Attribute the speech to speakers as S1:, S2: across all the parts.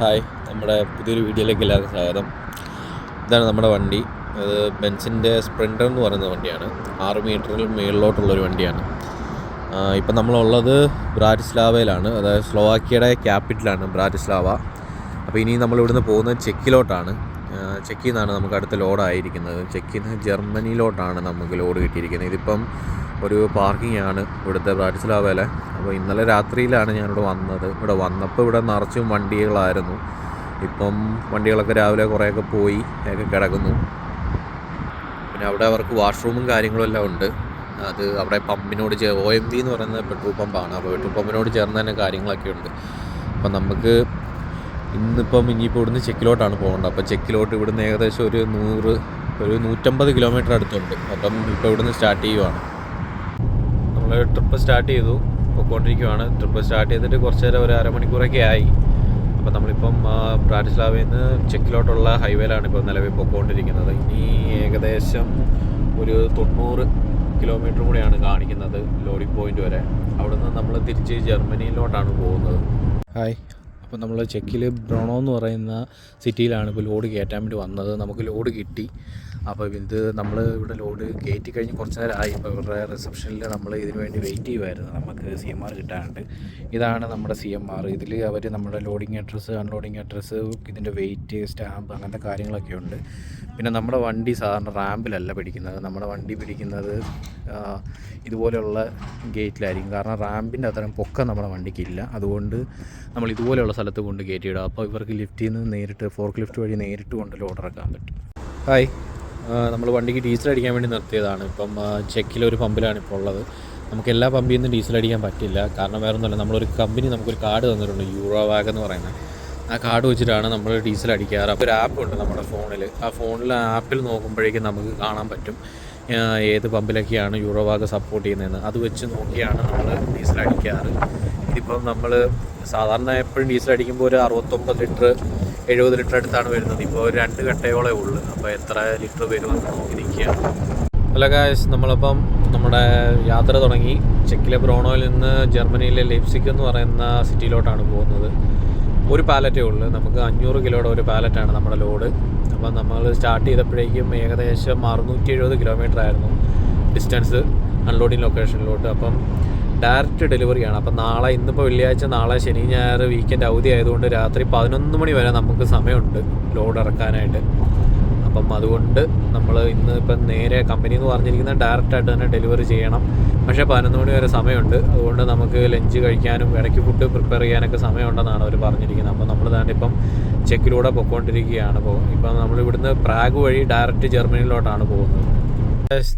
S1: Hi നമ്മുടെ പുതിയൊരു വീഡിയോയിലേക്ക് എല്ലാവർക്കും സ്വാഗതം. ഇതാണ് നമ്മുടെ വണ്ടി. അത് ബെൻസിന്റെ സ്പ്രിന്റർ എന്ന് പറയുന്ന വണ്ടിയാണ്. ആറ് മീറ്ററിൽ മുകളിലോട്ടുള്ളൊരു വണ്ടിയാണ്. ഇപ്പം നമ്മളുള്ളത് ബ്രാറ്റിസ്ലാവയിലാണ്. അതായത് സ്ലോവാക്കിയയുടെ ക്യാപിറ്റലാണ് ബ്രാറ്റിസ്ലാവ. അപ്പോൾ ഇനി നമ്മൾ ഇവിടുന്ന് പോകുന്നത് ചെക്കിലോട്ടാണ്. ചെക്കിൽ നിന്നാണ് നമുക്ക് അടുത്ത ലോഡായിരിക്കുന്നത്. ചെക്കിൽ നിന്ന് ജർമ്മനിയിലോട്ടാണ് നമുക്ക് ലോഡ് കിട്ടിയിരിക്കുന്നത്. ഇതിപ്പം ഒരു പാർക്കിംഗ് ആണ് ഇവിടുത്തെ ബ്രാറ്റിസ്ലാവയിലെ അപ്പോൾ ഇന്നലെ രാത്രിയിലാണ് ഞാനിവിടെ വന്നത്. ഇവിടെ വന്നപ്പോൾ ഇവിടെ നിറച്ചും വണ്ടികളായിരുന്നു. ഇപ്പം വണ്ടികളൊക്കെ രാവിലെ കുറേയൊക്കെ പോയി ഒക്കെ കിടക്കുന്നു. പിന്നെ അവിടെ അവർക്ക് വാഷ്റൂമും കാര്യങ്ങളും എല്ലാം ഉണ്ട്. അത് അവിടെ പമ്പിനോട് ചേ ഒ എം ബി എന്ന് പറയുന്നത് പെട്രോൾ പമ്പാണ്. അപ്പോൾ പെട്രോൾ പമ്പിനോട് ചേർന്ന് തന്നെ കാര്യങ്ങളൊക്കെ ഉണ്ട്. അപ്പം നമുക്ക് ഇന്നിപ്പം ഇനിയിപ്പോൾ ഇവിടുന്ന് ചെക്കിലോട്ടാണ് പോകേണ്ടത്. അപ്പോൾ ചെക്കിലോട്ട് ഇവിടുന്ന് ഏകദേശം ഒരു നൂറ് ഒരു നൂറ്റമ്പത് കിലോമീറ്റർ അടുത്തുണ്ട്. അപ്പം ഇപ്പോൾ ഇവിടുന്ന് സ്റ്റാർട്ട് ചെയ്യുവാണ്. നമ്മൾ ട്രിപ്പ് സ്റ്റാർട്ട് ചെയ്തു. പോയിക്കൊണ്ടിരിക്കുവാണ്. ട്രിപ്പ് സ്റ്റാർട്ട് ചെയ്തിട്ട് കുറച്ച് നേരം ഒരു അരമണിക്കൂറൊക്കെ ആയി. അപ്പോൾ നമ്മളിപ്പം ബ്രാറ്റിസ്ലാവിൽ നിന്ന് ചെക്കിലോട്ടുള്ള ഹൈവേയിലാണ് ഇപ്പോൾ നിലവിൽ പോയിക്കൊണ്ടിരിക്കുന്നത്. ഇനി ഏകദേശം ഒരു തൊണ്ണൂറ് കിലോമീറ്റർ കൂടിയാണ് കാണിക്കുന്നത് ലോഡിംഗ് പോയിന്റ് വരെ. അവിടുന്ന് നമ്മൾ തിരിച്ച് ജർമ്മനിയിലോട്ടാണ് പോകുന്നത്. ഹായ്. അപ്പോൾ നമ്മൾ ചെക്കിൽ ബ്രണോ എന്ന് പറയുന്ന സിറ്റിയിലാണ് ഇപ്പോൾ ലോഡ് കയറ്റാൻ വേണ്ടി വന്നത്. നമുക്ക് ലോഡ് കിട്ടി. അപ്പോൾ ഇത് നമ്മൾ ഇവിടെ ലോഡ് കയറ്റി കഴിഞ്ഞ് കുറച്ച് നേരം ആയി. ഇപ്പോൾ ഇവരുടെ റിസപ്ഷനിൽ നമ്മൾ ഇതിന് വേണ്ടി വെയിറ്റ് ചെയ്യുമായിരുന്നു നമുക്ക് സി എം ആർ കിട്ടാനുണ്ട്. ഇതാണ് നമ്മുടെ സി എം ആർ ഇതിൽ അവർ നമ്മുടെ ലോഡിങ് അഡ്രസ്സ് അൺലോഡിങ് അഡ്രസ്സ് ഇതിന്റെ വെയിറ്റ് സ്റ്റാമ്പ് അങ്ങനത്തെ കാര്യങ്ങളൊക്കെ ഉണ്ട്. പിന്നെ നമ്മുടെ വണ്ടി സാധാരണ റാമ്പിലല്ല പിടിക്കുന്നത്. നമ്മുടെ വണ്ടി പിടിക്കുന്നത് ഇതുപോലെയുള്ള ഗേറ്റിലായിരിക്കും കാരണം റാമ്പിന്റെ അത്തരം പൊക്കം നമ്മുടെ വണ്ടിക്കില്ല. അതുകൊണ്ട് നമ്മൾ ഇതുപോലെയുള്ള സ്ഥലത്ത് കൊണ്ട് കയറ്റിയിടുക അപ്പോൾ ഇവർക്ക് ലിഫ്റ്റിൽ നിന്ന് നേരിട്ട് ഫോർക്ക് ലിഫ്റ്റ് വഴി നേരിട്ട് കൊണ്ട് ലോഡ് ഇറക്കാൻ പറ്റും. ഹായ് നമ്മൾ വണ്ടിക്ക് ഡീസൽ അടിക്കാൻ വേണ്ടി നിർത്തിയതാണ്. ഇപ്പം ചെക്കിലൊരു പമ്പിലാണ് ഇപ്പോൾ ഉള്ളത്. നമുക്ക് എല്ലാ പമ്പിൽ നിന്നും ഡീസൽ അടിക്കാൻ പറ്റില്ല. കാരണം വേറെ ഒന്നുമല്ല നമ്മളൊരു കമ്പനി നമുക്കൊരു കാർഡ് തന്നിട്ടുണ്ട് യൂറോ വാഗ് എന്ന് പറയുന്നത് ആ കാർഡ് വെച്ചിട്ടാണ് നമ്മൾ ഡീസൽ അടിക്കാറ്. അപ്പോൾ ഒരു ആപ്പ് ഉണ്ട് നമ്മുടെ ഫോണിൽ ആ ഫോണിൽ ആപ്പിൽ നോക്കുമ്പോഴേക്കും നമുക്ക് കാണാൻ പറ്റും ഏത് പമ്പിലൊക്കെയാണ് യൂറോ വാഗ് സപ്പോർട്ട് ചെയ്യുന്നതെന്ന്. അത് വെച്ച് നോക്കിയാണ് നമ്മൾ ഡീസൽ അടിക്കാറ്. ഇതിപ്പം നമ്മൾ സാധാരണ എപ്പോഴും ഡീസൽ അടിക്കുമ്പോൾ ഒരു അറുപത്തൊമ്പത് ലിറ്റർ എഴുപത് ലിറ്റർ അടുത്താണ് വരുന്നത്. ഇപ്പോൾ രണ്ട് കട്ടയോളേ ഉള്ളൂ. അപ്പോൾ എത്ര ലിറ്റർ വരുമെന്ന് ഇരിക്കുക? അല്ല കാശ് നമ്മളപ്പം നമ്മുടെ യാത്ര തുടങ്ങി. ചെക്കിലെ ബ്രോണോയിൽ നിന്ന് ജർമ്മനിയിലെ ലെപ്സിക് എന്ന് പറയുന്ന സിറ്റിയിലോട്ടാണ് പോകുന്നത്. ഒരു പാലറ്റേ ഉള്ളൂ. നമുക്ക് അഞ്ഞൂറ് കിലോയുടെ ഒരു പാലറ്റാണ് നമ്മുടെ ലോഡ്. അപ്പം നമ്മൾ സ്റ്റാർട്ട് ചെയ്തപ്പോഴേക്കും ഏകദേശം അറുന്നൂറ്റി എഴുപത് കിലോമീറ്റർ ആയിരുന്നു ഡിസ്റ്റൻസ് അൺലോഡിങ് ലൊക്കേഷനിലോട്ട് അപ്പം ഡയറക്റ്റ് ഡെലിവറിയാണ്. അപ്പം നാളെ ഇന്നിപ്പോൾ വെള്ളിയാഴ്ച നാളെ ശനി ഞായർ വീക്കെൻഡ് അവധി ആയതുകൊണ്ട് രാത്രി പതിനൊന്ന് മണി വരെ നമുക്ക് സമയമുണ്ട് ലോഡ് ഇറക്കാനായിട്ട്. അപ്പം അതുകൊണ്ട് നമ്മൾ ഇന്ന് ഇപ്പം നേരെ കമ്പനി എന്ന് പറഞ്ഞിരിക്കുന്ന ഡയറക്റ്റ് ആയിട്ട് തന്നെ ഡെലിവറി ചെയ്യണം. പക്ഷേ പതിനൊന്ന് മണി വരെ സമയമുണ്ട്. അതുകൊണ്ട് നമുക്ക് ലഞ്ച് കഴിക്കാനും ഇടയ്ക്ക് ഫുഡ് പ്രിപ്പയർ ചെയ്യാനൊക്കെ സമയമുണ്ടെന്നാണ് അവർ പറഞ്ഞിരിക്കുന്നത്. അപ്പോൾ നമ്മൾ തന്നെ ഇപ്പം ചെക്കിലൂടെ പൊയ്ക്കൊണ്ടിരിക്കുകയാണ് അപ്പോൾ ഇപ്പം. നമ്മൾ ഇവിടുന്ന് പ്രാഗ് വഴി ഡയറക്റ്റ് ജർമ്മനിയിലോട്ടാണ് പോകുന്നത്.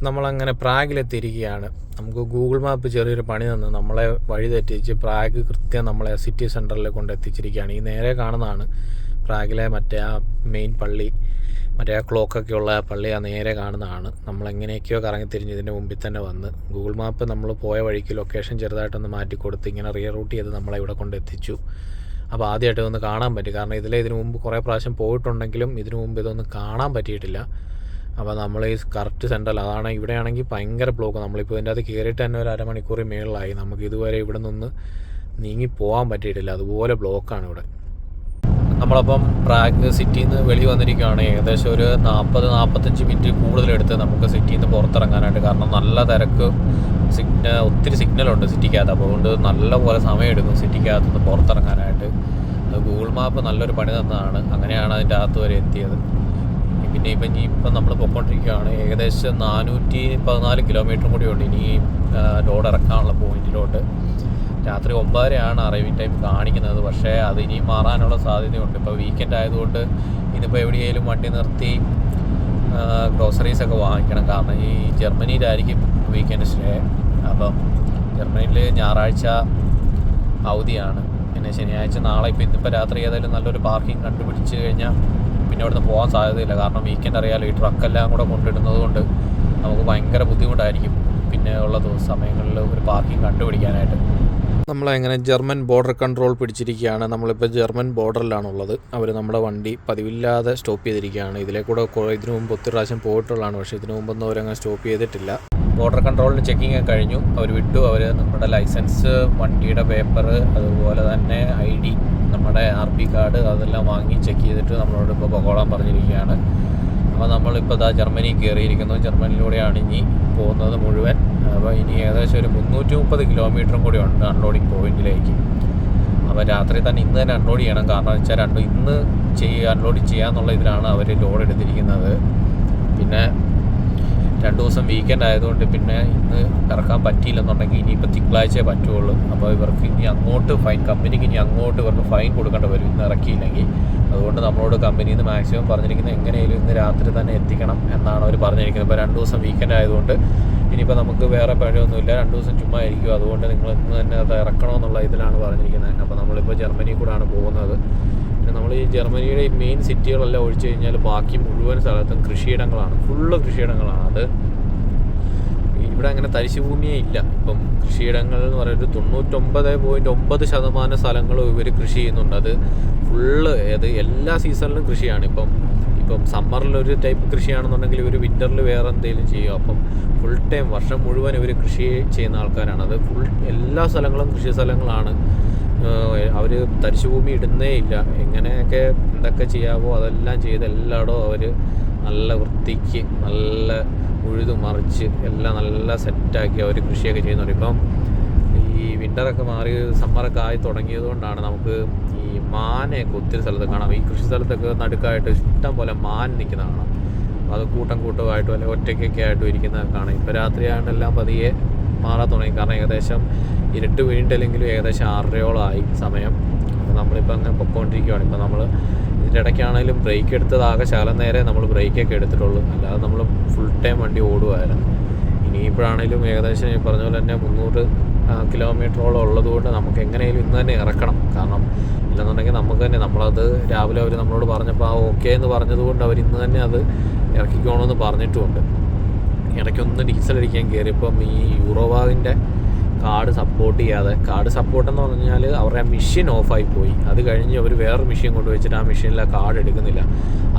S1: നമ്മളങ്ങനെ പ്രാഗിലെത്തിയിരിക്കുകയാണ്. നമുക്ക് ഗൂഗിൾ മാപ്പ് ചെറിയൊരു പണി തന്ന്. നമ്മളെ വഴി തെറ്റിച്ച് പ്രാഗ് കൃത്യം നമ്മളെ സിറ്റി സെന്ററിൽ കൊണ്ട് എത്തിച്ചിരിക്കുകയാണ് ഈ നേരെ കാണുന്നതാണ് പ്രാഗിലെ മറ്റേ ആ മെയിൻ പള്ളി. മറ്റേ ആ ക്ലോക്കൊക്കെ ഉള്ള പള്ളി ആ നേരെ കാണുന്നതാണ്. നമ്മളെങ്ങനെയൊക്കെയോ കറങ്ങിത്തിരിഞ്ഞ് കറങ്ങി തിരിഞ്ഞ് ഇതിന്റെ മുമ്പിൽ തന്നെ വന്ന് ഗൂഗിൾ മാപ്പ് നമ്മൾ പോയ വഴിക്ക് ലൊക്കേഷൻ ചെറുതായിട്ടൊന്ന് മാറ്റി കൊടുത്ത് ഇങ്ങനെ റീറൂട്ട് ചെയ്ത് നമ്മളെ ഇവിടെ കൊണ്ട് എത്തിച്ചു അപ്പോൾ ആദ്യമായിട്ട് ഇതൊന്ന് കാണാൻ പറ്റി. കാരണം ഇതിലെ ഇതിനു മുമ്പ് കുറേ പ്രാവശ്യം പോയിട്ടുണ്ടെങ്കിലും ഇതിനു മുമ്പ് ഇതൊന്നും കാണാൻ പറ്റിയിട്ടില്ല. അപ്പോൾ നമ്മൾ ഈ കറക്റ്റ് സെന്ററിൽ അതാണ് ഇവിടെയാണെങ്കിൽ ഭയങ്കര ബ്ലോക്ക് നമ്മളിപ്പോൾ ഇതിന്റെ അകത്ത് കയറിയിട്ട് തന്നെ ഒരു അരമണിക്കൂർ മേളിലായി. നമുക്ക് ഇതുവരെ ഇവിടെ നിന്ന് നീങ്ങി പോകാൻ പറ്റിയിട്ടില്ല. അതുപോലെ ബ്ലോക്കാണ് ഇവിടെ. നമ്മളപ്പം പ്രാഗ് സിറ്റിയിൽ നിന്ന് വെളി വന്നിരിക്കുകയാണ് ഏകദേശം ഒരു നാൽപ്പത് നാൽപ്പത്തഞ്ച് മിനിറ്റ് കൂടുതലെടുത്ത് നമുക്ക് സിറ്റിയിൽ നിന്ന് പുറത്തിറങ്ങാനായിട്ട്. കാരണം നല്ല തിരക്ക് സിഗ്നൽ ഒത്തിരി സിഗ്നലുണ്ട് സിറ്റിക്കകത്ത്. അപ്പോൾ അതുകൊണ്ട് നല്ല പോലെ സമയമെടുക്കും സിറ്റിക്കകത്ത് നിന്ന് പുറത്തിറങ്ങാനായിട്ട് ഗൂഗിൾ മാപ്പ് നല്ലൊരു പണി തന്നതാണ്. അങ്ങനെയാണ് അതിന്റെ അകത്ത് വരെ എത്തിയത്. പിന്നെ ഇപ്പം ഇനി ഇപ്പം നമ്മൾ പൊയ്ക്കൊണ്ടിരിക്കുകയാണ് ഏകദേശം നാനൂറ്റി പതിനാല് കൂടി ഉണ്ട് ഇനി ലോഡ് ഇറക്കാനുള്ള പോയിന്റിലോട്ട് രാത്രി ഒമ്പതരയാണ് അറൈവിങ് ടൈം കാണിക്കുന്നത്. പക്ഷേ അത് ഇനി മാറാനുള്ള സാധ്യതയുണ്ട്. ഇപ്പോൾ വീക്കെൻഡ് ആയതുകൊണ്ട് ഇന്നിപ്പോൾ എവിടെയെങ്കിലും വണ്ടി നിർത്തി ഗ്രോസറീസ് ഒക്കെ വാങ്ങിക്കണം. കാരണം ഈ ജർമ്മനിയിലായിരിക്കും വീക്കെൻഡ് സ്റ്റേ അപ്പം ജർമ്മനിയിൽ ഞായറാഴ്ച അവധിയാണ്. പിന്നെ ശനിയാഴ്ച നാളെ ഇപ്പോൾ ഇന്നിപ്പോൾ രാത്രി ഏതായാലും നല്ലൊരു പാർക്കിംഗ് കണ്ടുപിടിച്ച് കഴിഞ്ഞാൽ പിന്നെ അവിടുന്ന് പോകാൻ സാധ്യതയില്ല. കാരണം വീക്കെൻഡ് അറിയാലോ ഈ ട്രക്കെല്ലാം കൂടെ കൊണ്ടിടുന്നത് കൊണ്ട് നമുക്ക് ഭയങ്കര ബുദ്ധിമുട്ടായിരിക്കും. പിന്നെ ഉള്ള ദിവസ സമയങ്ങളിൽ ഒരു പാർക്കിംഗ് കണ്ടുപിടിക്കാനായിട്ട്. നമ്മളെങ്ങനെ ജർമ്മൻ ബോർഡർ കൺട്രോൾ പിടിച്ചിരിക്കുകയാണ്. നമ്മളിപ്പോൾ ജർമ്മൻ ബോർഡറിലാണുള്ളത് അവർ നമ്മുടെ വണ്ടി പതിവില്ലാതെ സ്റ്റോപ്പ് ചെയ്തിരിക്കുകയാണ്. ഇതിലെ കൂടെ ഇതിനു മുമ്പ് ഒത്തിരി പ്രാവശ്യം പോയിട്ടുള്ളതാണ്. പക്ഷേ ഇതിനു മുമ്പൊന്നും അവരങ്ങനെ സ്റ്റോപ്പ് ചെയ്തിട്ടില്ല. ബോർഡർ കൺട്രോളിൽ ഒക്കെ കഴിഞ്ഞു. അവർ വിട്ടു. അവർ നമ്മുടെ ലൈസൻസ് വണ്ടിയുടെ പേപ്പർ അതുപോലെ തന്നെ ഐ ഡി നമ്മുടെ ആർ പി കാർഡ് അതെല്ലാം വാങ്ങി ചെക്ക് ചെയ്തിട്ട് നമ്മളോട് ഇപ്പോൾ പൊക്കോളാൻ പറഞ്ഞിരിക്കുകയാണ്. അപ്പോൾ നമ്മളിപ്പോൾ ഇതാ ജർമ്മനി കയറിയിരിക്കുന്നു. ജർമ്മനിയിലൂടെയാണ് ഇനി പോകുന്നത് മുഴുവൻ. അപ്പോൾ ഇനി ഏകദേശം ഒരു മുന്നൂറ്റി മുപ്പത് കിലോമീറ്ററും കൂടി ഉണ്ട് അൺലോഡിങ് പോയിന്റിലേക്ക് അപ്പോൾ രാത്രി തന്നെ ഇന്ന് തന്നെ അൺലോഡ് ചെയ്യണം. കാരണം വെച്ചാൽ രണ്ട് ഇന്ന് ചെയ്യുക അൺലോഡ് ചെയ്യാന്നുള്ള ഇതിലാണ് അവർ ലോഡ് എടുത്തിരിക്കുന്നത്. പിന്നെ രണ്ട് ദിവസം വീക്കെൻഡ് ആയതുകൊണ്ട് പിന്നെ ഇന്ന് ഇറക്കാൻ പറ്റിയില്ലെന്നുണ്ടെങ്കിൽ ഇനിയിപ്പോൾ തിങ്കളാഴ്ചയെ പറ്റുള്ളൂ. അപ്പോൾ ഇവർക്ക് ഇനി അങ്ങോട്ട് ഫൈൻ കമ്പനിക്ക് ഇനി അങ്ങോട്ട് ഇവർക്ക് ഫൈൻ കൊടുക്കേണ്ടി വരും. ഇന്ന് ഇറക്കിയില്ലെങ്കിൽ. അതുകൊണ്ട് നമ്മളോട് കമ്പനിയിൽ നിന്ന് മാക്സിമം പറഞ്ഞിരിക്കുന്നത് എങ്ങനെയും ഇന്ന് രാത്രി തന്നെ എത്തിക്കണം എന്നാണ് അവർ പറഞ്ഞിരിക്കുന്നത്. ഇപ്പോൾ രണ്ട് ദിവസം വീക്കെൻഡ് ആയതുകൊണ്ട് ഇനിയിപ്പോൾ നമുക്ക് വേറെ പഴയൊന്നുമില്ല രണ്ട് ദിവസം ചുമ്മാ ആയിരിക്കും അതുകൊണ്ട് നിങ്ങൾ ഇന്ന് തന്നെ അത് ഇറക്കണമെന്നുള്ള ഇതിലാണ് പറഞ്ഞിരിക്കുന്നത്. അപ്പോൾ നമ്മളിപ്പോൾ ജർമ്മനി കൂടാണ് പോകുന്നത്. പിന്നെ നമ്മൾ ഈ ജർമ്മനിയുടെ ഈ മെയിൻ സിറ്റികളെല്ലാം ഒഴിച്ചു കഴിഞ്ഞാൽ ബാക്കി മുഴുവൻ സ്ഥലത്തും കൃഷിയിടങ്ങളാണ്. ഫുള്ള് കൃഷിയിടങ്ങളാണ്. അത് ഇവിടെ അങ്ങനെ തരിശുഭൂമിയേ ഇല്ല. ഇപ്പം കൃഷിയിടങ്ങൾ എന്ന് പറയുന്നത് തൊണ്ണൂറ്റൊമ്പത് പോയിന്റ് ഒമ്പത് ശതമാനം സ്ഥലങ്ങളും ഇവർ കൃഷി ചെയ്യുന്നുണ്ട്. അത് ഫുള്ള് ഏത് എല്ലാ സീസണിലും കൃഷിയാണ്. ഇപ്പം ഇപ്പം സമ്മറിൽ ഒരു ടൈപ്പ് കൃഷിയാണെന്നുണ്ടെങ്കിൽ ഇവർ വിന്ററിൽ വേറെ എന്തെങ്കിലും ചെയ്യും അപ്പം ഫുൾ ടൈം വർഷം മുഴുവൻ ഇവർ കൃഷി ചെയ്യുന്ന ആൾക്കാരാണ്. അത് ഫുൾ എല്ലാ സ്ഥലങ്ങളും കൃഷി സ്ഥലങ്ങളാണ്. അവർ തരിശുഭൂമി ഇടുന്നേ ഇല്ല. എങ്ങനെയൊക്കെ എന്തൊക്കെ ചെയ്യാവോ അതെല്ലാം ചെയ്ത് എല്ലായിടവും അവർ നല്ല വൃത്തിക്ക് നല്ല ഉഴുതു മറിച്ച് എല്ലാം നല്ല സെറ്റാക്കി അവർ കൃഷിയൊക്കെ ചെയ്യുന്നുണ്ട്. ഇപ്പം ഈ വിന്ററൊക്കെ മാറി സമ്മറൊക്കെ ആയി തുടങ്ങിയത് കൊണ്ടാണ് നമുക്ക് ഈ മാനയൊക്കെ ഒത്തിരി സ്ഥലത്ത് കാണാം. ഈ കൃഷി സ്ഥലത്തൊക്കെ നടുക്കായിട്ട് ഇഷ്ടം പോലെ മാൻ നിൽക്കുന്ന കാണാം. അത് കൂട്ടം കൂട്ടമായിട്ടും അല്ലെങ്കിൽ ഒറ്റയ്ക്കൊക്കെ ആയിട്ടും ഇരിക്കുന്നതൊക്കെ കാണാം. ഇപ്പോൾ രാത്രിയായതുകൊണ്ടെല്ലാം പതിയെ മാറാൻ തുടങ്ങി. കാരണം ഏകദേശം ഇരുട്ട് വീണ്ടില്ലെങ്കിലും ഏകദേശം ആറരയോളമായി സമയം. നമ്മളിപ്പോൾ അങ്ങനെ പൊക്കോണ്ടിരിക്കുകയാണ് ഇപ്പോൾ നമ്മൾ ഇതിന്റെ ഇടയ്ക്കാണെങ്കിലും ബ്രേക്ക് എടുത്തതാകെ ശകലം നേരെ നമ്മൾ ബ്രേക്കൊക്കെ എടുത്തിട്ടുള്ളൂ. അല്ലാതെ നമ്മൾ ഫുൾ ടൈം വണ്ടി ഓടുമായിരുന്നു ഇനിയിപ്പോഴാണെങ്കിലും ഏകദേശം ഈ പറഞ്ഞ പോലെ തന്നെ മുന്നൂറ് കിലോമീറ്ററോളം ഉള്ളതുകൊണ്ട് നമുക്ക് എങ്ങനെയും ഇന്ന് തന്നെ ഇറക്കണം. കാരണം ഇല്ലെന്നുണ്ടെങ്കിൽ നമുക്ക് തന്നെ നമ്മളത് രാവിലെ അവർ നമ്മളോട് പറഞ്ഞപ്പോൾ ആ ഓക്കെ എന്ന് പറഞ്ഞതുകൊണ്ട് അവർ ഇന്ന് തന്നെ അത് ഇറക്കിക്കോണമെന്ന് പറഞ്ഞിട്ടുമുണ്ട്. ഇടയ്ക്കൊന്ന് ഡീസലടിക്കാൻ കയറിയപ്പം ഈ യൂറോവാവിന്റെ കാർഡ് സപ്പോർട്ട് ചെയ്യാതെ കാർഡ് സപ്പോർട്ട് എന്ന് പറഞ്ഞാൽ അവരുടെ മെഷീൻ ഓഫായി പോയി. അത് കഴിഞ്ഞ് അവർ വേറൊരു മെഷീൻ കൊണ്ടുവച്ചിട്ട് ആ മെഷീനിൽ ആ കാർഡ് എടുക്കുന്നില്ല.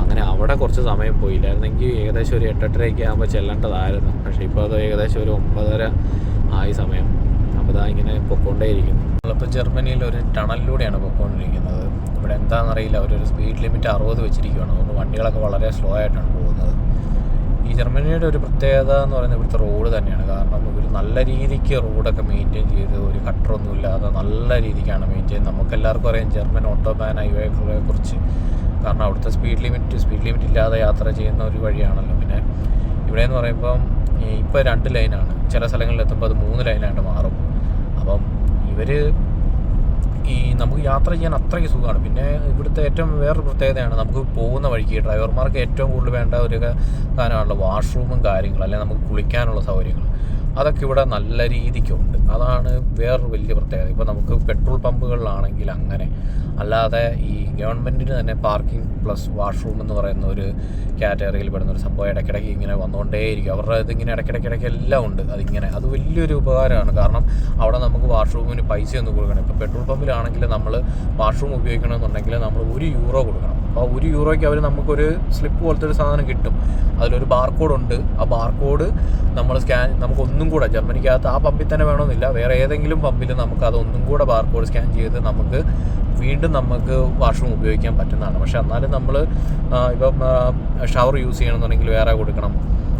S1: അങ്ങനെ അവിടെ കുറച്ച് സമയം പോയില്ലായിരുന്നെങ്കിൽ ഏകദേശം ഒരു എട്ടെട്ടരയൊക്കെ ആകുമ്പോൾ ചെല്ലേണ്ടതായിരുന്നു. പക്ഷേ ഇപ്പോൾ അത് ഏകദേശം ഒരു ഒമ്പതര ആയി സമയം. അപ്പോൾ ഇതാ ഇങ്ങനെ പൊക്കോണ്ടേയിരിക്കുന്നു. നമ്മളിപ്പോൾ ജർമ്മനിയിൽ ഒരു ടണലിലൂടെയാണ് പൊക്കോണ്ടിരിക്കുന്നത്. ഇവിടെ എന്താണെന്നറിയില്ല. അവരൊരു സ്പീഡ് ലിമിറ്റ് അറുപത് വെച്ചിരിക്കുകയാണ് അതുകൊണ്ട് വണ്ടികളൊക്കെ വളരെ സ്ലോ ആയിട്ടാണ് ജർമ്മനിയുടെ ഒരു പ്രത്യേകത എന്ന് പറയുന്നത് ഇവിടുത്തെ റോഡ് തന്നെയാണ്. കാരണം ഇവർ നല്ല രീതിക്ക് റോഡൊക്കെ മെയിന്റെയിൻ ചെയ്ത് ഒരു കട്ടറൊന്നും ഇല്ലാതെ നല്ല രീതിക്കാണ് മെയിന്റെയിൻ നമുക്കെല്ലാവർക്കും അറിയാം ജർമ്മൻ ഓട്ടോബാൻ ഹൈവേകളെ കുറിച്ച്. കാരണം അവിടുത്തെ സ്പീഡ് ലിമിറ്റ് സ്പീഡ് ലിമിറ്റ് ഇല്ലാതെ യാത്ര ചെയ്യുന്ന ഒരു വഴിയാണല്ലോ. പിന്നെ ഇവിടെ എന്ന് പറയുമ്പം ഇപ്പോൾ രണ്ട് ലൈനാണ് ചില സ്ഥലങ്ങളിൽ എത്തുമ്പോൾ അത് മൂന്ന് ലൈനായിട്ട് മാറും. അപ്പം ഇവർ ഈ നമുക്ക് യാത്ര ചെയ്യാൻ അത്രയ്ക്ക് സുഖമാണ്. പിന്നെ ഇവിടുത്തെ ഏറ്റവും വേറൊരു പ്രത്യേകതയാണ് നമുക്ക് പോകുന്ന വഴിക്ക് ഡ്രൈവർമാർക്ക് ഏറ്റവും കൂടുതൽ വേണ്ട ഒരു കാര്യമാണല്ലോ വാഷ്റൂമും കാര്യങ്ങളും അല്ലെങ്കിൽ നമുക്ക് കുളിക്കാനുള്ള സൗകര്യങ്ങൾ. അതൊക്കെ ഇവിടെ നല്ല രീതിക്കുണ്ട്. അതാണ് വേറൊരു വലിയ പ്രത്യേകത. ഇപ്പോൾ നമുക്ക് പെട്രോൾ പമ്പുകളിലാണെങ്കിൽ അങ്ങനെ. അല്ലാതെ ഈ ഗവൺമെന്റിന് തന്നെ പാർക്കിംഗ് പ്ലസ് വാഷ്റൂം എന്ന് പറയുന്ന ഒരു കാറ്റഗറിയിൽ പെടുന്ന ഒരു സംഭവം ഇടയ്ക്കിടയ്ക്ക് ഇങ്ങനെ വന്നുകൊണ്ടേയിരിക്കും. അവരുടെ ഇതിങ്ങനെ ഇടയ്ക്കിടയ്ക്കിടയ്ക്ക് എല്ലാം ഉണ്ട്. അതിങ്ങനെ. അത് വലിയൊരു ഉപകാരമാണ്. കാരണം അവിടെ നമുക്ക് വാഷ്റൂമിന് പൈസയൊന്നും കൊടുക്കണം. ഇപ്പോൾ പെട്രോൾ പമ്പിലാണെങ്കിൽ നമ്മൾ വാഷ്റൂം ഉപയോഗിക്കണമെന്നുണ്ടെങ്കിൽ നമ്മൾ ഒരു യൂറോ കൊടുക്കണം. അപ്പോൾ ഒരു യൂറോയ്ക്ക് അവർ നമുക്കൊരു സ്ലിപ്പ് പോലത്തെ ഒരു സാധനം കിട്ടും. അതിലൊരു ബാർകോഡ് ഉണ്ട്. ആ ബാർകോഡ് നമ്മൾ സ്കാൻ നമുക്ക് ഒന്നും കൂടെ ജർമ്മനിക്കകത്ത് ആ പമ്പിൽ തന്നെ വേണമെന്നില്ല. വേറെ ഏതെങ്കിലും പമ്പിൽ നമുക്ക് അതൊന്നും കൂടെ ബാർകോഡ് സ്കാൻ ചെയ്ത് നമുക്ക് വീണ്ടും നമുക്ക് വാഷ്റൂം ഉപയോഗിക്കാൻ പറ്റുന്നതാണ്. പക്ഷെ എന്നാലും നമ്മൾ ഇപ്പം ഷവർ യൂസ് ചെയ്യണമെന്നുണ്ടെങ്കിൽ വേറെ കൊടുക്കണം.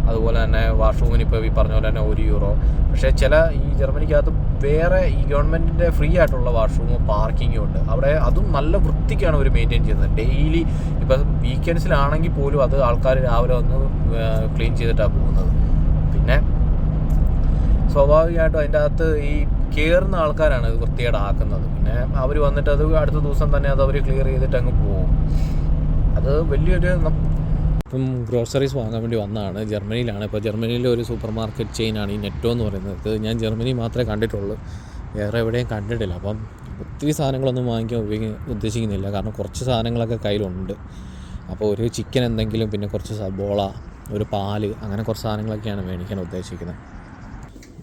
S1: അതുപോലെ തന്നെ വാഷ്റൂമിന് ഇപ്പോൾ ഈ പറഞ്ഞ പോലെ തന്നെ ഒരു യൂറോ പക്ഷേ ചില ഈ ജർമ്മനിക്കകത്ത് വേറെ ഈ ഗവൺമെന്റിന്റെ ഫ്രീ ആയിട്ടുള്ള വാഷ്റൂമും പാർക്കിങ്ങും ഉണ്ട്. അവിടെ അതും നല്ല വൃത്തിക്കാണ് അവർ മെയിന്റെയിൻ ചെയ്യുന്നത്. ഡെയിലി ഇപ്പം വീക്കെൻഡ്സിലാണെങ്കിൽ പോലും അത് ആൾക്കാർ രാവിലെ വന്ന് ക്ലീൻ ചെയ്തിട്ടാണ് പോകുന്നത്. പിന്നെ സ്വാഭാവികമായിട്ടും അതിന്റെ അകത്ത് ഈ കയറുന്ന ആൾക്കാരാണ് ഇത് വൃത്തികേടാക്കുന്നത് പിന്നെ അവർ വന്നിട്ട് അത് അടുത്ത ദിവസം തന്നെ അത് അവർ ക്ലിയർ ചെയ്തിട്ട് അങ്ങ് പോകും. അത് വലിയൊരു ഇപ്പം ഗ്രോസറീസ് വാങ്ങാൻ വേണ്ടി വന്നതാണ്. ജർമ്മനിയിലാണ്. ഇപ്പോൾ ജർമ്മനിയിലെ ഒരു സൂപ്പർ മാർക്കറ്റ് ചെയിനാണ് ഈ നെറ്റോ എന്ന് പറയുന്നത്. ഞാൻ ജർമ്മനി മാത്രമേ കണ്ടിട്ടുള്ളൂ. വേറെ എവിടെയും കണ്ടിട്ടില്ല. അപ്പം ഒത്തിരി സാധനങ്ങളൊന്നും വാങ്ങിക്കാൻ ഉപയോഗി ഉദ്ദേശിക്കുന്നില്ല. കാരണം കുറച്ച് സാധനങ്ങളൊക്കെ കയ്യിലുണ്ട്. അപ്പോൾ ഒരു ചിക്കൻ എന്തെങ്കിലും പിന്നെ കുറച്ച് സബോള ഒരു പാൽ അങ്ങനെ കുറച്ച് സാധനങ്ങളൊക്കെയാണ് മേടിക്കാൻ ഉദ്ദേശിക്കുന്നത്.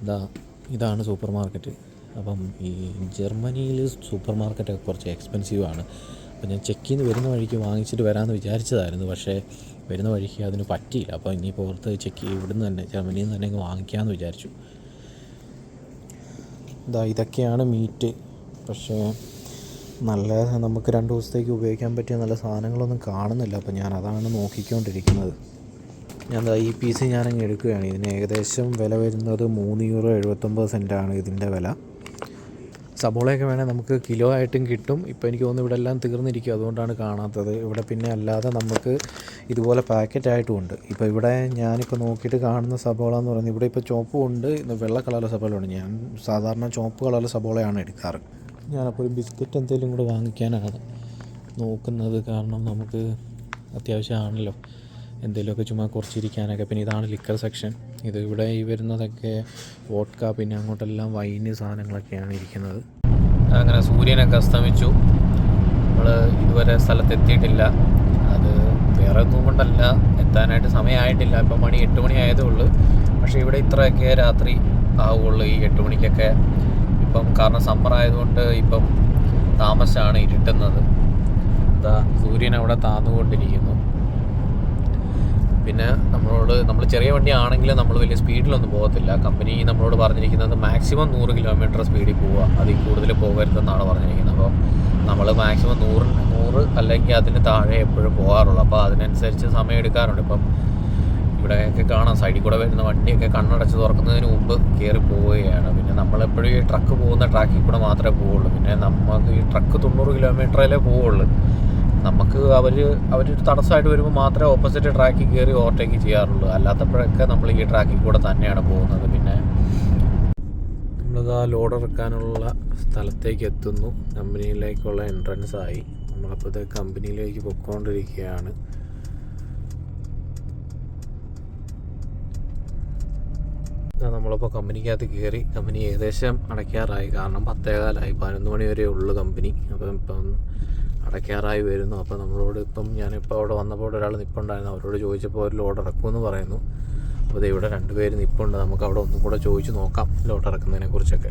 S1: ഇതാ ഇതാണ് സൂപ്പർ മാർക്കറ്റ് അപ്പം ഈ ജർമ്മനിയിൽ സൂപ്പർ മാർക്കറ്റൊക്കെ കുറച്ച് എക്സ്പെൻസീവാണ് അപ്പോൾ ഞാൻ ചെക്കിൽ നിന്ന് വരുന്ന വഴിക്ക് വാങ്ങിച്ചിട്ട് വരാമെന്ന് വിചാരിച്ചതായിരുന്നു. പക്ഷേ വരുന്ന വഴിക്ക് അതിന് പറ്റിയില്ല. അപ്പോൾ ഇനി പുറത്ത് ചെക്ക് ഇവിടുന്ന് തന്നെ ജർമ്മനിയിൽ നിന്ന് തന്നെ അങ്ങ് വാങ്ങിക്കാമെന്ന് വിചാരിച്ചു. ഇതാ ഇതൊക്കെയാണ് മീറ്റ് പക്ഷേ നല്ല നമുക്ക് രണ്ട് ദിവസത്തേക്ക് ഉപയോഗിക്കാൻ പറ്റിയ നല്ല സാധനങ്ങളൊന്നും കാണുന്നില്ല. അപ്പോൾ ഞാൻ അതാണ് നോക്കിക്കൊണ്ടിരിക്കുന്നത്. ഞാൻ ഈ പീസ് ഞാനങ്ങ് എടുക്കുകയാണ്. ഇതിന് ഏകദേശം വില വരുന്നത് മൂന്ന് യൂറോ എഴുപത്തൊമ്പത് സെന്റാണ് ഇതിന്റെ വില. സബോളയൊക്കെ വേണേൽ നമുക്ക് കിലോ ആയിട്ടും കിട്ടും. ഇപ്പോൾ എനിക്ക് തോന്നുന്നു ഇവിടെ എല്ലാം തീർന്നിരിക്കും. അതുകൊണ്ടാണ് കാണാത്തത്. ഇവിടെ പിന്നെ അല്ലാതെ നമുക്ക് ഇതുപോലെ പാക്കറ്റ് ആയിട്ടും ഉണ്ട്. ഇപ്പോൾ ഇവിടെ ഞാനിപ്പോൾ നോക്കിയിട്ട് കാണുന്ന സബോള എന്ന് പറയുന്നത് ഇവിടെ ഇപ്പോൾ ചുവപ്പും ഉണ്ട്. വെള്ള കളറിലെ ഉണ്ട് ഞാൻ സാധാരണ ചുവപ്പ് കളറിലെ സബോളയാണ് എടുക്കാറ്. ഞാനപ്പോൾ ഒരു ബിസ്ക്കറ്റ് എന്തെങ്കിലും കൂടെ വാങ്ങിക്കാനാണ് നോക്കുന്നത്. കാരണം നമുക്ക് അത്യാവശ്യമാണല്ലോ. എന്തെങ്കിലുമൊക്കെ ചുമ്മാ കുറച്ചിരിക്കാനൊക്കെ. പിന്നെ ഇതാണ് ലിക്കർ സെക്ഷൻ ഇത് ഇവിടെ ഈ വരുന്നതൊക്കെ വോട്ട്ക പിന്നെ അങ്ങോട്ടെല്ലാം വൈന് സാധനങ്ങളൊക്കെയാണ് ഇരിക്കുന്നത്. അങ്ങനെ സൂര്യനൊക്കെ അസ്തമിച്ചു. നമ്മൾ ഇതുവരെ സ്ഥലത്തെത്തിയിട്ടില്ല. അത് വേറെ ഒന്നും കൊണ്ടല്ല. എത്താനായിട്ട് സമയമായിട്ടില്ല. ഇപ്പം മണി എട്ട് മണി ആയതേ ഉള്ളൂ. പക്ഷേ ഇവിടെ ഇത്രയൊക്കെ രാത്രി ആവുള്ളൂ ഈ എട്ട് മണിക്കൊക്കെ. ഇപ്പം കാരണം സമ്മർ ആയതുകൊണ്ട് ഇപ്പം താമസമാണ് ഇരുട്ടുന്നത്. സൂര്യൻ അവിടെ താന്നുകൊണ്ടിരിക്കുന്നു. പിന്നെ നമ്മളോട് നമ്മൾ ചെറിയ വണ്ടി നമ്മൾ വലിയ സ്പീഡിലൊന്നും പോകത്തില്ല. കമ്പനി നമ്മളോട് പറഞ്ഞിരിക്കുന്നത് മാക്സിമം നൂറ് കിലോമീറ്റർ സ്പീഡിൽ പോവുക. അതിൽ കൂടുതൽ പോകരുതെന്നാണ് പറഞ്ഞിരിക്കുന്നത്. അപ്പോൾ നമ്മൾ മാക്സിമം നൂറ് നൂറ് അല്ലെങ്കിൽ അതിന് താഴെ എപ്പോഴും പോകാറുള്ളൂ. അപ്പോൾ അതിനനുസരിച്ച് സമയം എടുക്കാറുണ്ട്. ഇപ്പം ഇവിടെയൊക്കെ കാണാം സൈഡിൽ കൂടെ വരുന്ന വണ്ടിയൊക്കെ കണ്ണടച്ച് തുറക്കുന്നതിന് മുമ്പ് കയറി പോവുകയാണ്. പിന്നെ നമ്മളെപ്പോഴും ഈ ട്രക്ക് പോകുന്ന ട്രാക്കിൽ കൂടെ മാത്രമേ പോവുള്ളൂ. പിന്നെ നമുക്ക് ഈ ട്രക്ക് തൊണ്ണൂറ് കിലോമീറ്ററിലേ പോവുള്ളൂ. നമുക്ക് അവർ അവരൊരു തടസ്സമായിട്ട് വരുമ്പോൾ മാത്രമേ ഓപ്പോസിറ്റ് ട്രാക്കിൽ കയറി ഓവർടേക്ക് ചെയ്യാറുള്ളൂ. അല്ലാത്തപ്പോഴൊക്കെ നമ്മൾ ഈ ട്രാക്കിൽ കൂടെ തന്നെയാണ് പോകുന്നത്. പിന്നെ നമ്മളിത് ലോഡ് ഇറക്കാനുള്ള സ്ഥലത്തേക്ക് എത്തുന്നു. കമ്പനിയിലേക്കുള്ള എൻട്രൻസ് ആയി. നമ്മളപ്പോൾ ഇത് കമ്പനിയിലേക്ക് പൊയ്ക്കൊണ്ടിരിക്കുകയാണ് നമ്മളിപ്പോൾ കമ്പനിക്കകത്ത് കയറി കമ്പനി ഏകദേശം അടയ്ക്കാറായി. കാരണം പത്തേകാലായി പതിനൊന്ന് മണി വരെ ഉള്ളു കമ്പനി. അപ്പം ഇപ്പം അടയ്ക്കാറായി വരുന്നു. അപ്പോൾ നമ്മളോട് ഇപ്പം ഞാനിപ്പോൾ അവിടെ വന്നപ്പോൾ ഒരാൾ നിൽപ്പുണ്ടായിരുന്നു അവരോട് ചോദിച്ചപ്പോൾ ഒരു ലോഡ് ഇറക്കുമെന്ന് പറയുന്നു. അപ്പോൾ ഇവിടെ രണ്ടുപേര് നിൽപ്പുണ്ട് നമുക്ക് അവിടെ ഒന്നും കൂടെ ചോദിച്ച് നോക്കാം ലോഡ് ഇറക്കുന്നതിനെ കുറിച്ചൊക്കെ.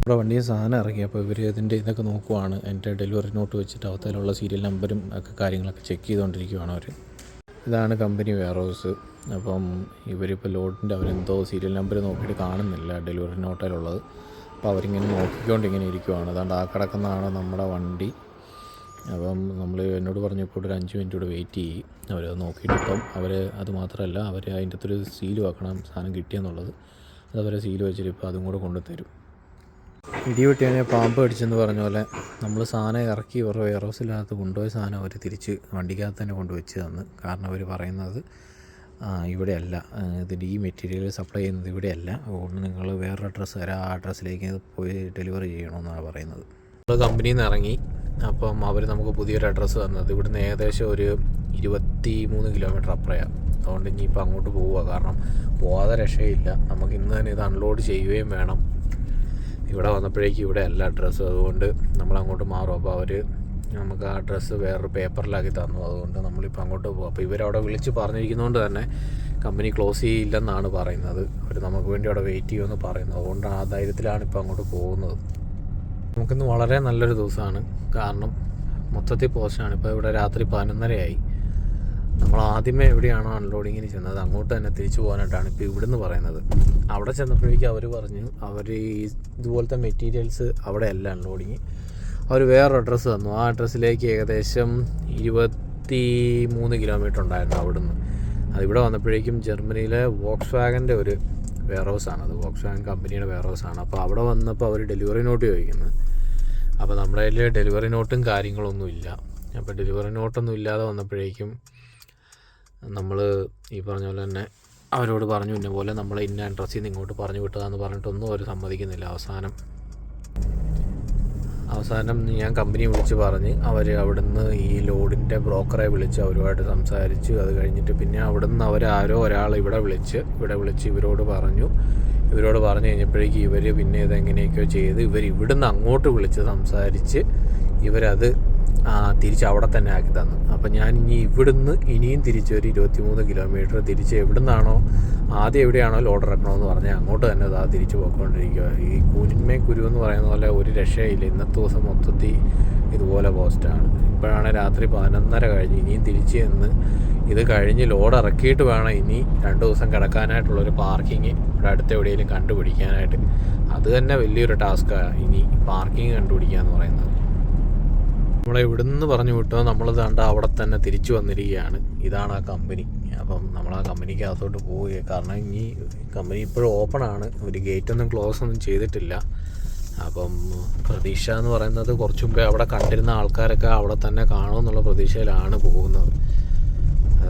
S1: ഇവിടെ വണ്ടിയും സാധനം ഇറങ്ങി. അപ്പോൾ ഇവർ ഇതിന്റെ ഇതൊക്കെ നോക്കുവാണ്. എന്റെ ഡെലിവറി നോട്ട് വെച്ചിട്ട് അവത്തേലുള്ള സീരിയൽ നമ്പരും ഒക്കെ കാര്യങ്ങളൊക്കെ ചെക്ക് ചെയ്തുകൊണ്ടിരിക്കുവാണ് അവർ ഇതാണ് കമ്പനി വെയർ ഹൗസ് അപ്പം ഇവരിപ്പോൾ ലോഡിന്റെ അവരെന്തോ സീരിയൽ നമ്പർ നോക്കിയിട്ട് കാണുന്നില്ല ഡെലിവറി നോട്ടിലുള്ളത് അപ്പോൾ അവരിങ്ങനെ നോക്കിക്കൊണ്ട് ഇങ്ങനെ ഇരിക്കുവാണ്. അതുകൊണ്ട് ആ കിടക്കുന്നതാണ് നമ്മുടെ വണ്ടി. അപ്പം നമ്മൾ എന്നോട് പറഞ്ഞു ഇപ്പോൾ ഒരു അഞ്ച് മിനിറ്റ് കൂടെ വെയിറ്റ് ചെയ്യും. അവർ നോക്കിയിട്ട് ഇപ്പം അവർ അത് മാത്രമല്ല അവർ അതിന്റെ അകത്തൊരു സീൽ വെക്കണം സാധനം കിട്ടിയെന്നുള്ളത്. അത് അവരെ സീൽ വെച്ചിട്ട് ഇപ്പോൾ അതും കൂടെ കൊണ്ടുതരും ഇടി വെട്ടി കഴിഞ്ഞാൽ പാമ്പ് കടിച്ചെന്ന് പറഞ്ഞ പോലെ നമ്മൾ സാധനം ഇറക്കി ഇവരുടെ വെയർ ഹൗസിനകത്ത് കൊണ്ടുപോയ സാധനം അവർ തിരിച്ച് വണ്ടിക്കകത്ത് തന്നെ കൊണ്ടുവച്ച് തന്ന് കാരണം അവർ പറയുന്നത് ഇവിടെയല്ല. ഇതിന്റെ ഈ മെറ്റീരിയൽ സപ്ലൈ ചെയ്യുന്നത് ഇവിടെയല്ല. അതുകൊണ്ട് നിങ്ങൾ വേറൊരു അഡ്രസ്സ് തരാം ആ അഡ്രസ്സിലേക്ക് പോയി ഡെലിവറി ചെയ്യണമെന്നാണ് പറയുന്നത്. നമ്മൾ കമ്പനിയിൽ നിന്ന് ഇറങ്ങി. അപ്പം അവർ നമുക്ക് പുതിയൊരു അഡ്രസ്സ് തന്നത്. ഇവിടുന്ന് ഏകദേശം ഒരു ഇരുപത്തി മൂന്ന് കിലോമീറ്റർ അപ്പുറയാണ്. അതുകൊണ്ട് ഇനിയിപ്പോൾ അങ്ങോട്ട് പോവുക. കാരണം പോവാതെ രക്ഷയില്ല. നമുക്ക് ഇന്ന് തന്നെ ഇത് അൺലോഡ് ചെയ്യുകയും വേണം. ഇവിടെ വന്നപ്പോഴേക്കും ഇവിടെ അല്ല അഡ്രസ്സ് അതുകൊണ്ട് നമ്മൾ അങ്ങോട്ട് മാറും. അപ്പോൾ അവർ നമുക്ക് ആ അഡ്രസ്സ് വേറൊരു പേപ്പറിലാക്കി തന്നു. അതുകൊണ്ട് നമ്മളിപ്പോൾ അങ്ങോട്ട് പോകും അപ്പോൾ ഇവരവിടെ വിളിച്ച് പറഞ്ഞിരിക്കുന്നതുകൊണ്ട് തന്നെ കമ്പനി ക്ലോസ് ചെയ്യില്ലെന്നാണ് പറയുന്നത്. അവർ നമുക്ക് വേണ്ടി അവിടെ വെയിറ്റ് ചെയ്യുമെന്ന് പറയുന്നത്. അതുകൊണ്ട് ആ ധൈര്യത്തിലാണ് ഇപ്പോൾ അങ്ങോട്ട് പോകുന്നത്. നമുക്കിന്ന് വളരെ നല്ലൊരു ദിവസമാണ്. കാരണം മൊത്തത്തിൽ പോസ്റ്റാണ് ഇപ്പോൾ ഇവിടെ രാത്രി പതിനൊന്നരയായി. നമ്മൾ ആദ്യമേ എവിടെയാണോ അൺലോഡിങ്ങിന് ചെന്നത് അങ്ങോട്ട് തന്നെ തിരിച്ചു പോകാനായിട്ടാണ് ഇപ്പോൾ ഇവിടുന്ന് പറയുന്നത്. അവിടെ ചെന്നപ്പോഴേക്കും അവർ പറഞ്ഞു അവർ ഈ ഇതുപോലത്തെ മെറ്റീരിയൽസ് അവിടെ അല്ല അൺലോഡിങ് അവർ വേറൊരു അഡ്രസ്സ് തന്നു. ആ അഡ്രസ്സിലേക്ക് ഏകദേശം ഇരുപത്തി മൂന്ന് കിലോമീറ്റർ ഉണ്ടായിരുന്നു അവിടുന്ന്. അതിവിടെ വന്നപ്പോഴേക്കും ജർമ്മനിയിലെ വോക്സ് വാഗന്റെ ഒരു വെയർ ഹൗസാണ് അത് വോക്സ് വാഗൻ കമ്പനിയുടെ വെയർ ഹൗസാണ് അപ്പോൾ അവിടെ വന്നപ്പോൾ അവർ ഡെലിവറി നോട്ട് ചോദിക്കുന്നത് അപ്പോൾ നമ്മുടെ കയ്യിൽ ഡെലിവറി നോട്ടും കാര്യങ്ങളൊന്നും ഇല്ല. അപ്പോൾ ഡെലിവറി നോട്ടൊന്നും ഇല്ലാതെ വന്നപ്പോഴേക്കും നമ്മൾ ഈ പറഞ്ഞ പോലെ തന്നെ അവരോട് പറഞ്ഞു ഇന്ന പോലെ നമ്മൾ ഇന്ന അഡ്രസ്സിൽ നിന്ന് ഇങ്ങോട്ട് പറഞ്ഞു വിട്ടതാന്ന് പറഞ്ഞിട്ടൊന്നും അവർ സമ്മതിക്കുന്നില്ല. അവസാനം അവസാനം ഞാൻ കമ്പനി വിളിച്ച് പറഞ്ഞ് അവർ അവിടുന്ന് ഈ ലോഡിന്റെ ബ്രോക്കറെ വിളിച്ച് അവരുമായിട്ട് സംസാരിച്ചു അത് കഴിഞ്ഞിട്ട് പിന്നെ അവിടുന്ന് അവർ ആരോ ഒരാൾ ഇവിടെ വിളിച്ച് ഇവിടെ വിളിച്ച് ഇവരോട് പറഞ്ഞു. ഇവരോട് പറഞ്ഞു കഴിഞ്ഞപ്പോഴേക്കും ഇവർ പിന്നെ ഇതെങ്ങനെയൊക്കെയോ ചെയ്ത് ഇവർ ഇവിടുന്ന് അങ്ങോട്ട് വിളിച്ച് സംസാരിച്ച് ഇവരത്
S2: തിരിച്ച് അവിടെ തന്നെ ആക്കി തന്നു. അപ്പം ഞാൻ ഇനി ഇവിടുന്ന് ഇനിയും തിരിച്ച് ഒരു ഇരുപത്തിമൂന്ന് കിലോമീറ്റർ തിരിച്ച് എവിടുന്നാണോ ആദ്യം എവിടെയാണോ ലോഡ് ഇറക്കണമെന്ന് പറഞ്ഞാൽ അങ്ങോട്ട് തന്നെ അതാ തിരിച്ച് പോയിക്കൊണ്ടിരിക്കുക. ഈ കൂനിന്മേ കുരു എന്ന് പറയുന്ന പോലെ ഒരു രക്ഷയില്ല. ഇന്നത്തെ ദിവസം മൊത്തത്തിൽ ഇതുപോലെ പോസ്റ്റാണ്. ഇപ്പോഴാണ് രാത്രി പതിനൊന്നര കഴിഞ്ഞ് ഇനിയും തിരിച്ച് എന്ന് ഇത് കഴിഞ്ഞ് ലോഡ് ഇറക്കിയിട്ട് വേണം ഇനി രണ്ട് ദിവസം കിടക്കാനായിട്ടുള്ളൊരു പാർക്കിങ് ഇവിടെ അടുത്ത് എവിടെയെങ്കിലും കണ്ടുപിടിക്കാനായിട്ട്. അത് തന്നെ വലിയൊരു ടാസ്ക്കാണ് ഇനി പാർക്കിംഗ് കണ്ടുപിടിക്കുക എന്ന് പറയുന്നത്. നമ്മളെ ഇവിടുന്ന് പറഞ്ഞു വിട്ടോ നമ്മൾ കണ്ട അവിടെ തന്നെ തിരിച്ചു വന്നിരിക്കുകയാണ്. ഇതാണ് ആ കമ്പനി അപ്പം നമ്മൾ ആ കമ്പനിക്കകത്തോട്ട് പോവുക കാരണം ഇനി കമ്പനി ഇപ്പോഴും ഓപ്പൺ ആണ്. ഒരു ഗേറ്റ് ഒന്നും ക്ലോസ് ഒന്നും ചെയ്തിട്ടില്ല. അപ്പം പ്രതീക്ഷ എന്ന് പറയുന്നത് കുറച്ച് മുമ്പേ അവിടെ കണ്ടിരുന്ന ആൾക്കാരൊക്കെ അവിടെ തന്നെ കാണുമെന്നുള്ള പ്രതീക്ഷയിലാണ് പോകുന്നത്.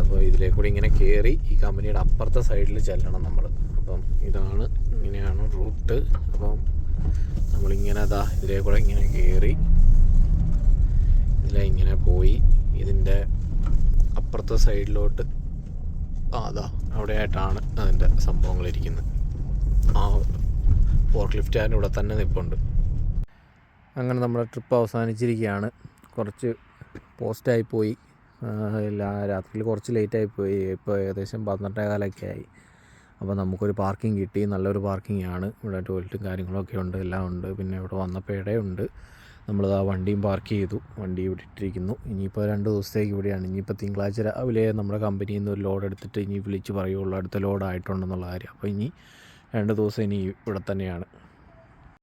S2: അപ്പോൾ ഇതിലേ കൂടി ഇങ്ങനെ കയറി ഈ കമ്പനിയുടെ അപ്പുറത്തെ സൈഡിൽ ചെല്ലണം നമ്മൾ അപ്പം ഇതാണ് ഇങ്ങനെയാണ് റൂട്ട് അപ്പം നമ്മളിങ്ങനെ അതാ ഇതിലേ കൂടെ ഇങ്ങനെ കയറി ഇതിലെ ഇങ്ങനെ പോയി. ഇതിന്റെ അപ്പുറത്തെ സൈഡിലോട്ട് ആ അതാ അവിടെയായിട്ടാണ് അതിന്റെ സംഭവങ്ങളിരിക്കുന്നത്. ആ ഫോർക്ക് ലിഫ്റ്റ് ആൻഡ് ഇവിടെ തന്നെ നിൽപ്പുണ്ട് അങ്ങനെ നമ്മുടെ ട്രിപ്പ് അവസാനിച്ചിരിക്കുകയാണ്. കുറച്ച് പോസ്റ്റായി പോയി. രാത്രിയിൽ കുറച്ച് ലേറ്റായി പോയി ഇപ്പോൾ ഏകദേശം പന്ത്രണ്ടേ കാലൊക്കെ ആയി. അപ്പോൾ നമുക്കൊരു പാർക്കിംഗ് കിട്ടി. നല്ലൊരു പാർക്കിംഗ് ആണ്. ഇവിടെ ടോയ്ലറ്റും കാര്യങ്ങളൊക്കെ ഉണ്ട്. എല്ലാം ഉണ്ട്. പിന്നെ ഇവിടെ വന്നപ്പോൾ ഇടയുണ്ട്. നമ്മളിത് ആ വണ്ടിയും പാർക്ക് ചെയ്തു. വണ്ടി ഇവിടെ ഇട്ടിരിക്കുന്നു. ഇനിയിപ്പോൾ രണ്ട് ദിവസത്തേക്ക് ഇവിടെയാണ്. ഇനിയിപ്പോൾ തിങ്കളാഴ്ച രാവിലെ നമ്മുടെ കമ്പനിയിൽ നിന്ന് ഒരു ലോഡ് എടുത്തിട്ട് ഇനി വിളിച്ച് പറയുള്ളൂ അടുത്ത ലോഡ് ആയിട്ടുണ്ടെന്നുള്ള കാര്യം. അപ്പോൾ ഇനി രണ്ട് ദിവസം ഇനി ഇവിടെ തന്നെയാണ്.